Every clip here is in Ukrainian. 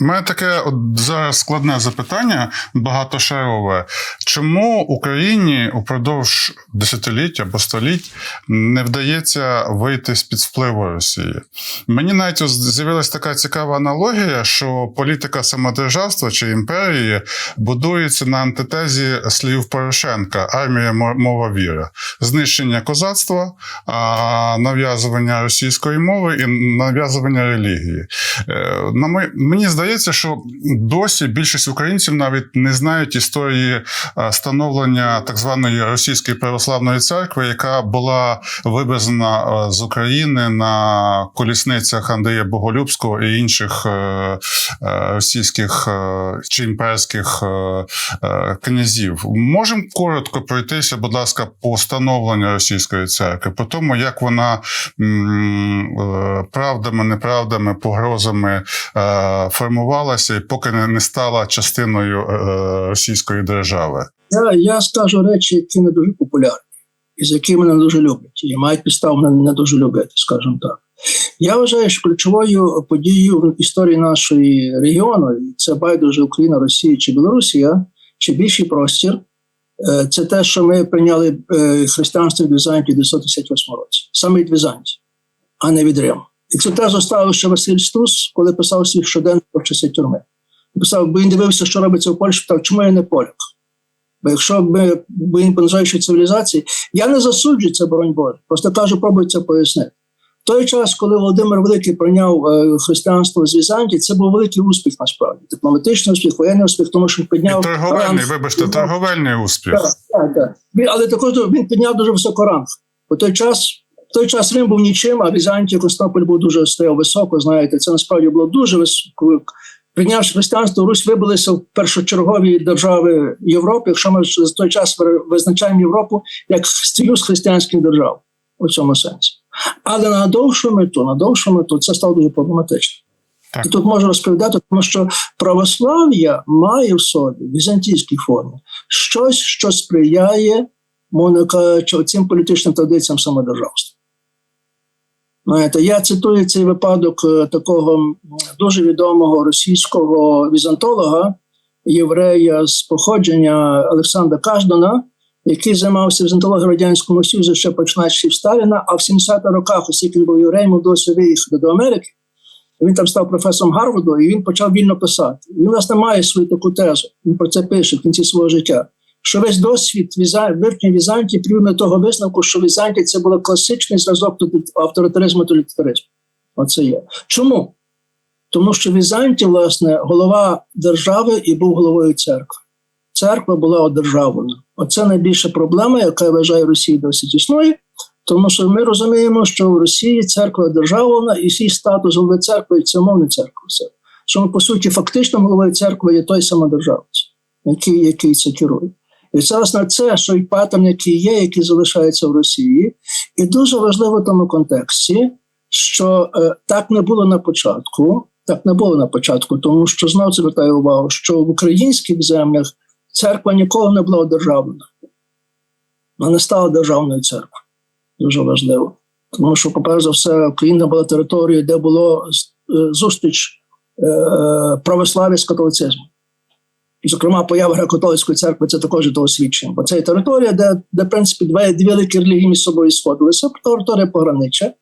Мене таке от зараз складне запитання, багатошарове. Чому Україні упродовж десятиліть або століть не вдається вийти з під впливу Росії? Мені навіть з'явилася така цікава аналогія, що політика самодержавства чи імперії будується на антитезі слів Порошенка: армія, мо- мова, віра, знищення козацтва, нав'язування російської мови і нав'язування релігії. Е, На мені здається, що досі більшість українців навіть не знають історії е, становлення так званої російської православної церкви, яка була вивезена е, з України на колісницях Андрія Боголюбського і інших російських чи імперських князів. Можемо коротко пройтися, будь ласка, по становленню російської церкви, по тому, як вона е, правдами, неправдами, погрозами е, формувалася і поки не, стала частиною е, російської держави. Я, я скажу речі, які не дуже популярні, і з якими не дуже люблять, і мають підстав мене не дуже любити, скажімо так. Я вважаю, що ключовою подією в історії нашої регіону, це байдуже Україна, Росія чи Білорусія, чи більший простір, це те, що ми прийняли е, християнство від Візантії в 958 році, саме від Візантії, а не від Риму. І це теж оставив ще Василь Стус, коли писав свій щоденник про часи тюрми. Писав, бо він дивився, що робиться в Польщі, питав, чому я не поляк? Бо якщо він понижаючи цивілізації, я не засуджую це, боронь Боже. Просто кажу, пробую пояснити. Той час, коли Володимир Великий прийняв е, християнство з Візантії, це був великий успіх насправді. Дипломатичний успіх, воєнний успіх, тому що він підняв торговельний, ранг- вибачте, торговельний успіх. так, так, так. Але також він підняв дуже високо ранг. У той час, в той час Рим був нічим, а Візантія, Константинополь був дуже стояв високо. Знаєте, це насправді було дуже високо. Прийнявши християнство, Русь вибилася в першочергові держави Європи, якщо ми з той час ви- визначаємо Європу як союз християнських держав у цьому сенсі. Але на довшу мету, на довшу мету це стало дуже проблематично. Так. І тут можу розповідати, тому що православ'я має в собі в візантійській формі щось, що сприяє, мовно кажучи, цим політичним традиціям самодержавства. Знаєте, я цитую цей випадок е, такого дуже відомого російського візантолога, єврея з походження Олександра Каждана, який займався візантологією Радянському Союзі ще починаючи Сталіна, а в 70-х роках, оскільки він був євреєм, вдалося виїхати до Америки. Він там став професором Гарварду, і він почав вільно писати. Він, власне, має свою таку тезу. Він про це пише в кінці свого життя. Що весь досвід вивчення Візантії привів до того висновку, що Візантія це був класичний зразок авторитаризму тоталітаризму. Оце є. Чому? Тому що Візантія, власне, голова держави і був головою церкви. Церква була одержавлена. Оце найбільша проблема, яка я вважаю Росії досить існує. Тому що ми розуміємо, що в Росії церква державна і свій статус голови церкви це умовна церква. Все. Що по суті, фактично головою церкви є той самодержавець, який, який це керує. І це власне це, що й паттерн, який є, який залишається в Росії, і дуже важливо в тому контексті, що е, так не було на початку, так не було на початку, тому що знову звертаю увагу, що в українських землях церква ніколи не була одержавлена. Вона не стала державною церквою. Дуже важливо. Тому що, по-перше за все, Україна була територією, де було е, зустріч е, православ'я з католицизмом. Зокрема, поява греко-католицької церкви це також є того свідчення. Бо це є територія, де, де в принципі, дві, дві великі релігії між собою сходилися. Територія погранича.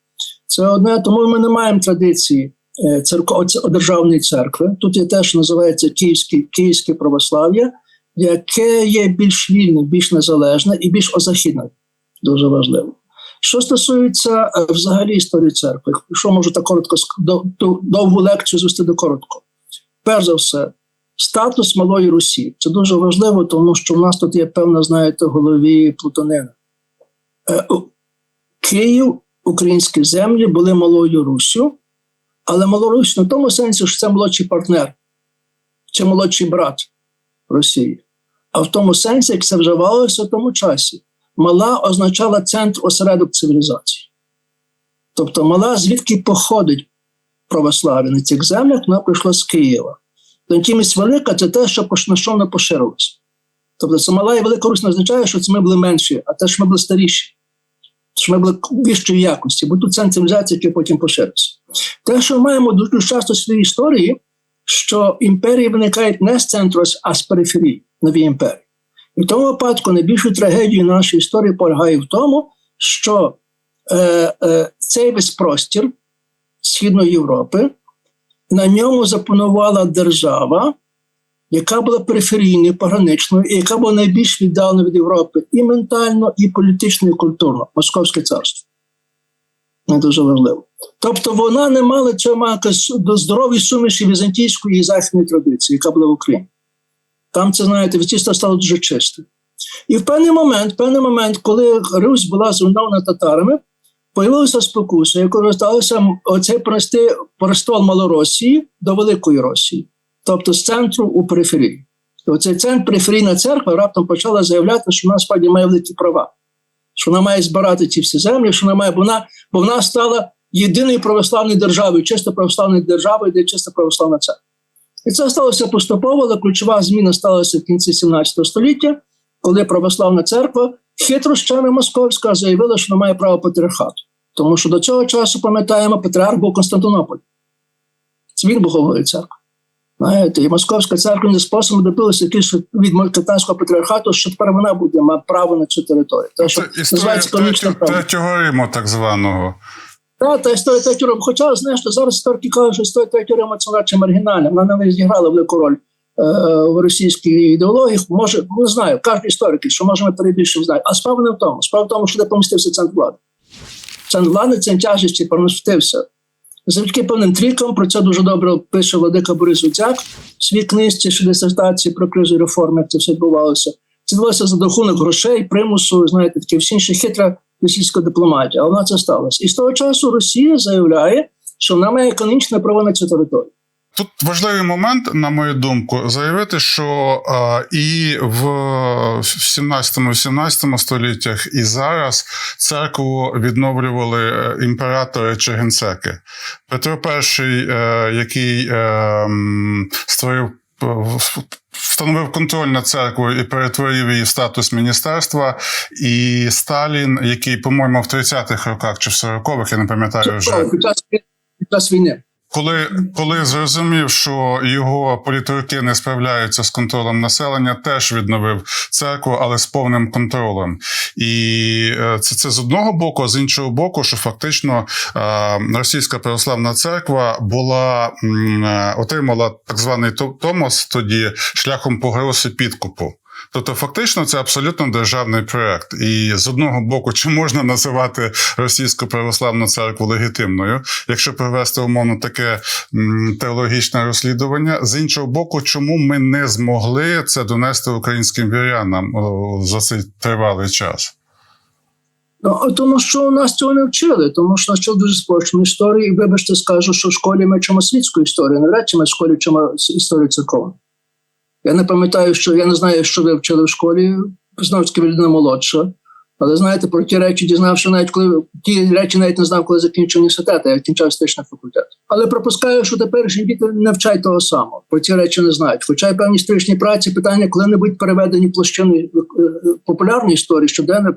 Це одне, тому ми не маємо традиції е, церков, державної церкви. Тут є те, що називається Київське, Київське православ'я, яке є більш вільне, більш незалежне і більш озахідне. Дуже важливо. Що стосується е, взагалі історії церкви, що можу так коротко довгу лекцію звести до коротко. Перш за все, статус малої Русі. Це дуже важливо, тому що в нас тут є певна, знаєте, в голові плутанина. Е, Київ, українські землі були малою Руссю, але Малорусь в тому сенсі, що це молодший партнер, чи молодший брат Росії, а в тому сенсі, як це вживалося в тому часі. Мала означала центр осередок цивілізації. Тобто мала, звідки походить православ'я на цих землях, вона прийшла з Києва. Натомість велика це те, що на що вона поширилося. Тобто це мала і велика Русь не означає, що це ми були менші, а те, що ми були старіші, що ми були вищої якості, бо тут центр цивілізації, який потім поширився. Те, що ми маємо дуже часто в своїй історії, що імперії виникають не з центру, а з периферії нові імперії. І в тому випадку найбільшою трагедією нашої історії полягає в тому, що е, е, цей весь простір Східної Європи на ньому запанувала держава, яка була периферійною, пограничною, і яка була найбільш віддалена від Європи і ментально, і політично, і культурно Московське царство. Не дуже важливо. Тобто вона не мала цього до здорової суміші візантійської і західної традиції, яка була в Україні. Там це, знаєте, тісто стало дуже чисте. І в певний момент, в певний момент, коли Русь була зруйнована татарами, появилася спокуса, яку роздалося оцей прости престол Малоросії до Великої Росії, тобто з центру у периферії. Оцей центр периферійна церква раптом почала заявляти, що вона справді має великі права, що вона має збирати ці всі землі, що вона має, бо вона, бо вона стала єдиною православною державою, чисто православною державою, де чисто православна церква. І це сталося поступово, але ключова зміна сталася в кінці 17 століття, коли православна церква хитрощами московська заявила, що не має права патріархату. Тому що до цього часу, пам'ятаємо, патріарх був Константинополь. Це він був головою церкви. Знаєте, і Московська церква не способом добилася якийсь від катанського патріархату, що тепер вона буде мати право на цю територію. Те, що Це історія називається третього, третього Риму, так званого. Та, та історія Риму. Хоча, знаєш, що зараз історики кажуть, що історія третього Риму це радше маргінальна. Вона навіть зіграла велику роль е, в російській ідеології. Може, не знаю, кажуть історики, що може ми перебільшимо знають. А справа не в тому. Справа в тому, що де помістився центр влади. Центр влади цим тяжесті помістився. Завдяки певним трікам про це дуже добре пише Владика Борис Гуцяк в своїй книжці що дисертації про кризу реформи, як це все відбувалося. Це відбувалося за рахунок грошей, примусу, знаєте, таке всі інші хитра російська дипломатія, але вона це сталося. І з того часу Росія заявляє, що вона має економічне право на цю територію. Тут важливий момент, на мою думку, заявити, що е, і в 17-18 століттях, і зараз церкву відновлювали е, імператори чи генсеки. Петро І, е, який е, створив. Встановив контроль над церквою і перетворив її в статус міністерства, і Сталін, який, по-моєму, в 30-х роках чи в 40-х, я не пам'ятаю вже. Під час війни. Коли, коли зрозумів, що його політруки не справляються з контролем населення, теж відновив церкву, але з повним контролем. І е, це, це з одного боку, а з іншого боку, що фактично е, російська православна церква була е, отримала так званий то- Томос тоді шляхом погроз і підкупу. Тобто, фактично, це абсолютно державний проект. І з одного боку, чи можна називати російську православну церкву легітимною, якщо провести умовно таке теологічне розслідування. З іншого боку, чому ми не змогли це донести українським вірянам за цей тривалий час? Ну, тому що нас цього не вчили, тому що нас вчили дуже спрощену історію. І вибачте, скажу, що в школі ми вчимо світську історію, навряд чи ми в школі вчимо історію церковну. Я не пам'ятаю, що я не знаю, що ви вчили в школі, таки людина молодша. Але знаєте, про ті речі дізнався навіть коли ті речі навіть не знав, коли закінчив університет, я кінчав історичний факультет. Але пропускаю, що теперішні діти не вчать того самого. Про ці речі не знають. Хоча й певні історичні праці питання, коли не будуть переведені площини е, популярної історії, щоденно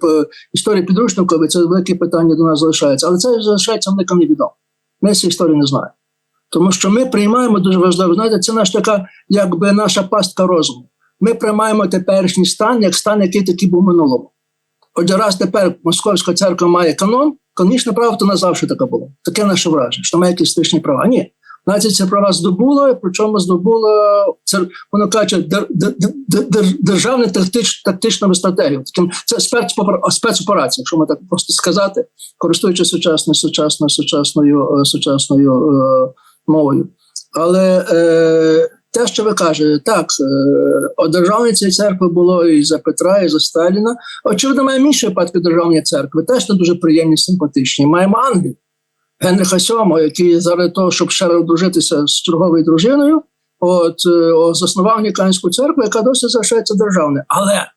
історії підручникові, це велике питання до нас залишається. Але це залишається великим невідомо. Ми цієї історії не знаємо. Тому що ми приймаємо дуже важливо. Знаєте, це наша така, якби наша пастка розуму. Ми приймаємо теперішній стан як стан, який такий був в минулому. Отже, раз тепер Московська церква має канон, канонічне право то назавжди таке було. Таке наше враження, що має якісь історичні права. Ні. Нація ці права здобула, причому здобула цер... воно каже дер... дер... дер... дер... державну тактич... тактичну стратегію. Це спецоперація, якщо ми так просто сказати, користуючись сучасною сучасною сучасною сучасною е, мовою. Але е, те, що ви кажете, так, е, одержавлення цієї церкви було і за Петра, і за Сталіна. Очевидно, маємо інші випадки державної церкви, теж не дуже приємні, симпатичні. Маємо Англію, Генриха VII, який заради того, щоб ще одружитися з черговою дружиною, от е, заснував Англіканську церкву, яка досі залишається державною. Але,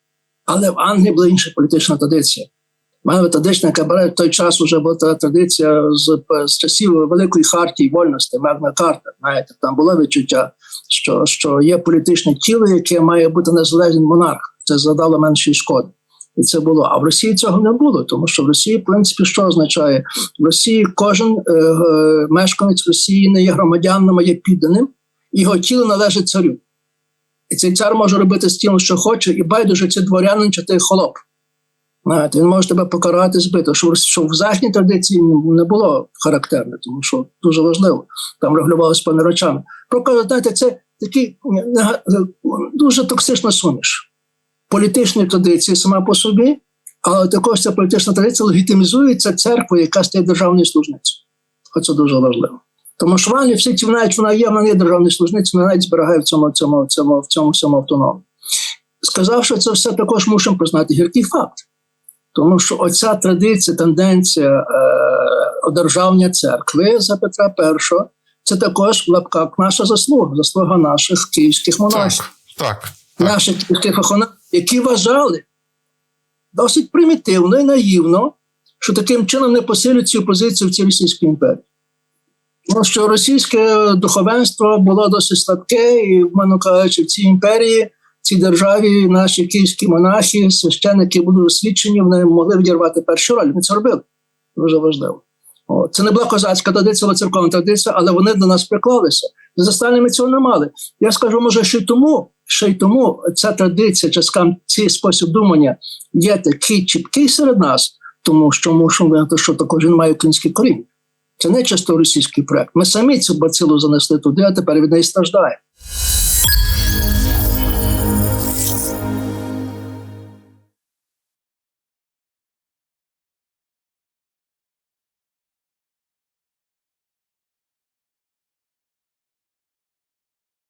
але в Англії була інша політична традиція. Мене традиція, яка в той час вже була традиція з, з часів Великої хартії вольності, Магна Карта. Знаєте, там було відчуття, що, що є політичне тіло, яке має бути незалежним монарх. Це задало меншої шкоди. І це було. А в Росії цього не було, тому що в Росії, в принципі, що означає? В Росії кожен е, е, мешканець Росії не є громадянином, а є підданим. його тіло належить царю. І цей цар може робити з тілом, що хоче, і байдуже, чи дворянин, чи ти холоп. Знаєте, він може тебе покарати, збити, що, що в західній традиції не було характерне, тому що дуже важливо, там регулювалося. Проте, знаєте, це такий дуже токсична суміш політичної традиції сама по собі, але також ця політична традиція легітимізується церквою, яка стає державною служницею. Оце дуже важливо. Тому що в Англії всі ті навіть вона є, вона є державною служницею, вона навіть зберігає в цьому, цьому, цьому, в цьому всьому. Сказавши це все, також мусимо признати гіркий факт. Тому що оця традиція, тенденція е, одержавня церкви за Петра І, це також в лапках наша заслуга, заслуга наших київських монахів Так, так. наших київських охоронців, які вважали досить примітивно і наївно, що таким чином не посилюють цю позицію в цій Російській імперії. Тому що російське духовенство було досить слабке, і, в кажучи, в цій імперії, цій державі наші київські монахи, священники були освічені, вони могли відірвати першу роль. Вони це робили. Дуже важливо. О, це не була козацька традиція, але церковна традиція, але вони до нас приклалися. За останніми цього не мали. Я скажу, може, ще й тому, ще й тому ця традиція, чи скажімо, цей спосіб думання є такий чіткий серед нас, тому що мушу визнати, що також він має українські коріння. Це не чисто російський проект. Ми самі цю бацилу занесли туди, а тепер від неї страждаємо.